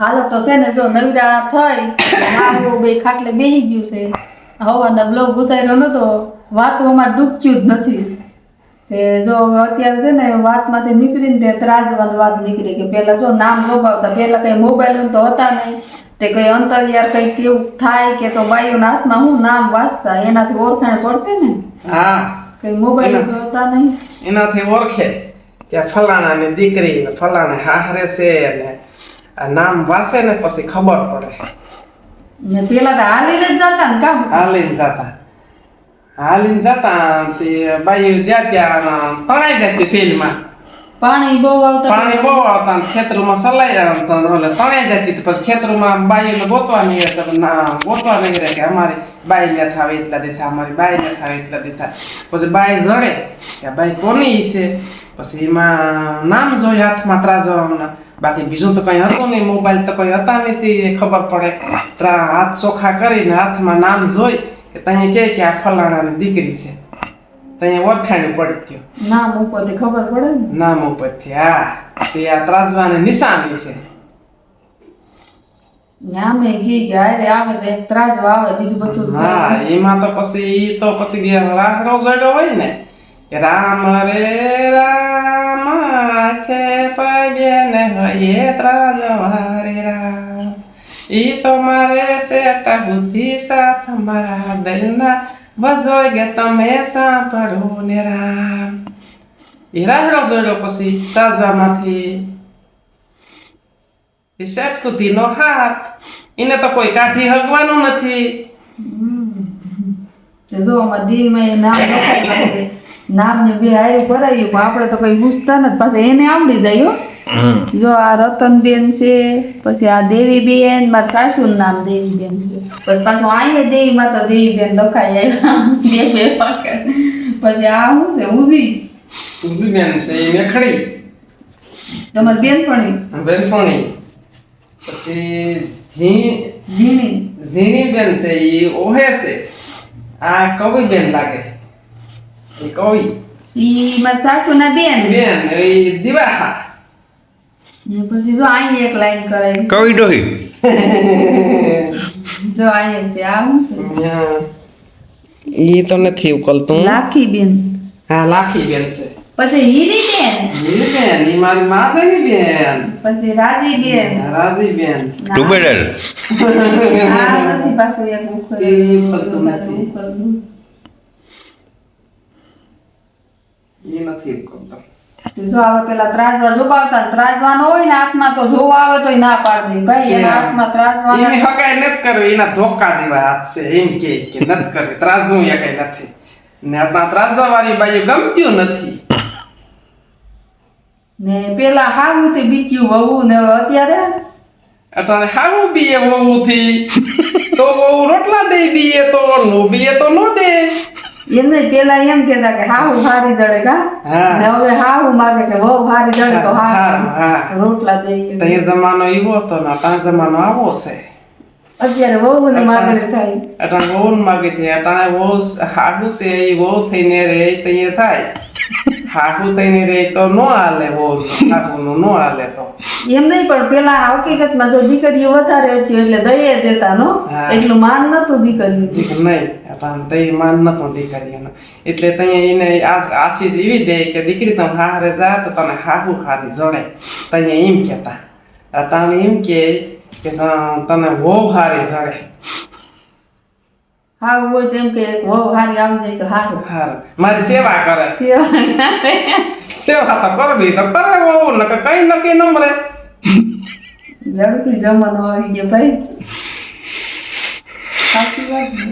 હાલો તો છે ને જો નવીરા થઈ આવો બે ખાટલે બેહી ગયું છે. હવાના બ્લોગ ઉતાર્યો નતો વાતો અમારે ડૂબક્યું જ નથી. તે જો અત્યારે છે ને વાતમાંથી નીકળીને તે ત્રાજવાની વાત નીકળી કે પહેલાં જો નામ જોગાવતા પહેલાં કંઈ મોબાઈલ તો હતા નહીં. તે કંઈ અંતરિયાર કંઈ કેવું થાય કે તો બાઈઓના હાથમાં હું નામ વાંચતા એનાથી ઓળખાણ પડતી ને? હા. કંઈ મોબાઈલ તો હતા નહીં. એનાથી ઓળખે કે ફલાણાની દીકરી ને હારે હાહરે છે ને આ નામ વાસે ને પછી ખબર પડે. ને પેલા તો હાલીને જ જતા ને કામ હાલીને જતા. હાલીને જતા તે બાઈ જ્યાં ત્યાં તણાઈ જતી સેલમાં પાણી બહુ આવતા પાણી બહુ આવતા ખેતરમાં સલાઈ આવતા ઓલે તણાઈ જતી તો પછી ખેતરમાં બાઈને ગોતવા નહીં એટલે ના ગોતવા નહીં રહે કે અમારી બાઈ ને થાવે એટલા દીધા અમારી બાઈ ને થાવે એટલા દીધા. પછી બાઈ જડે કે બાઈ કોની છે? પછી એમાં નામ જોઈ હાથમાં ત્રાજવાના. બાકી બીજું તો કઈ હતું નહીં. મોબાઈલ તો કઈ હતા નથી એ ખબર પડે. ત્રા હાથ ચોખા કરીને હાથમાં નામ જોઈ કે ત્યાં કે કે આ ફલાણાની દીકરી છે. ત્યાં ઓળખાણી પડી ગયો. નામ ઉપરથી ખબર પડે નામ ઉપરથી હા. તે આ ત્રાજવાની નિશાની છે. નામે ઘી કે હારે આવે તો એક ત્રાજ આવે બીજું બધું હા એમાં તો પછી તો પછી ગયા રાહડો જડ્યો હોય ને. રામ રે રામ આખે પગે ને હોય ત્રાજવા રે રામ ઈ તો મારે સેટા બુદ્ધિ સાથ મારા દિલના કે તમે સાંભળો ને રામ એ રાહડો જોડ્યો પછી ત્રાજવામાંથી એ કુધીનો હાથ. એને તો કોઈ કાઠી હગવાનું નથી. જો આમાં દિલમાં એ નામ નામને બે હારે ભરાયું પણ આપણે તો કઈ પૂછતા નથી. પાછું એને આવડી જાય જો આ રતનબેન છે પછી આ દેવીબેન મારા સાસુનું નામ દેવીબેન છે. પછી પાછું અહીંયા દેવીમાં તો દેવીબેન લખાઈ આવ્યા. બે બે વખત. પછી આ શું છે? ઉજી ઉઝીબેન છે એ મેખડી. તમારી બેનપણી? બેનપણી. પછી ઝી ઝીણી. ઝીણી બેન છે એ ઓહે છે. આ કવિ બેન લાગે. એ કવિ. ઈ મારા સાસુના બેન? બેન એ દિવાહા. ને પછી જો અહીંયા એક લાઈન કરાવી કવિ ડોહી. જો આઈ છે આ છે? એ તો નથી ઉકલતું. લાખી બેન હા લાખી બેન છે. પછી હીરી બેન હીરી બેન ઈ મારી માધણી બેન પછી રાજી બેન રાજી બેન ટુબેડર આ નથી પાછું એક ઉખલ એ ઉખલતું નથી. એ નથી ઉકલતું. તો જો આવે પેલા ત્રાજવા જોગાવતા ને ત્રાજવાનો હોય ને હાથમાં તો જોવા આવે તો ના પાડી દે ભાઈ એના હાથમાં ત્રાજવા એની હકાય નત કરો એના ધોકા જેવા હાથ છે એમ કે કે નત કરે ત્રાજવું એ કઈ નથી. ને આપણા ત્રાજવા વાળી બાઈ ગમત્યું નથી. ને પેલા હાવું તે બીક્યું વહુ ને અત્યારે? અત્યારે હાવું બીએ વહુથી? તો વહુ રોટલા દે બીએ તો નો બીએ તો નો દે. એમ નહીં પેલા એમ કેતા કે હાહુ હારી જડે કા? હા. ને હવે હાહુ માગે કે બહુ હારી જડે તો હા, હા હા. રોટલા દે તે જમાનો એવો હતો ને અટાણે જમાનો આવો છે. અત્યારે વહુ ને માગણી થાય. અટાણે વહુ ને માગી છે અટાણે વહુ હાગુ છે એ વહુ થઈને રે તે થાય. હાહુ તઈને રે તો નો હાલે વહુ હાહુ નું નો હાલે તો. એમ નહીં પણ પેલા હકીકતમાં જો દીકરીઓ વધારે હતી એટલે દઈએ દેતા નો? એટલું માન નતું દીકરીઓ નહીં પણ તઈ માન નતું દીકરીઓનો. એટલે તઈ એને આશીષ એવી દે કે દીકરી તમે હારે જા તો તને હાહુ હારી જડે. તઈ એમ કેતા અટાણે એમ કે તને વહુ હારી જડે. હા હોય તેમ કે વહુ હારી આવી જાય તો હારું. હારું. મારી સેવા કરે સેવા સેવા તો કરવી તો કરે વહુ કે કઈ નક્કી ન મરે ઝડપી જમાનો આવી ગયો ભાઈ. સાચી વાત ને?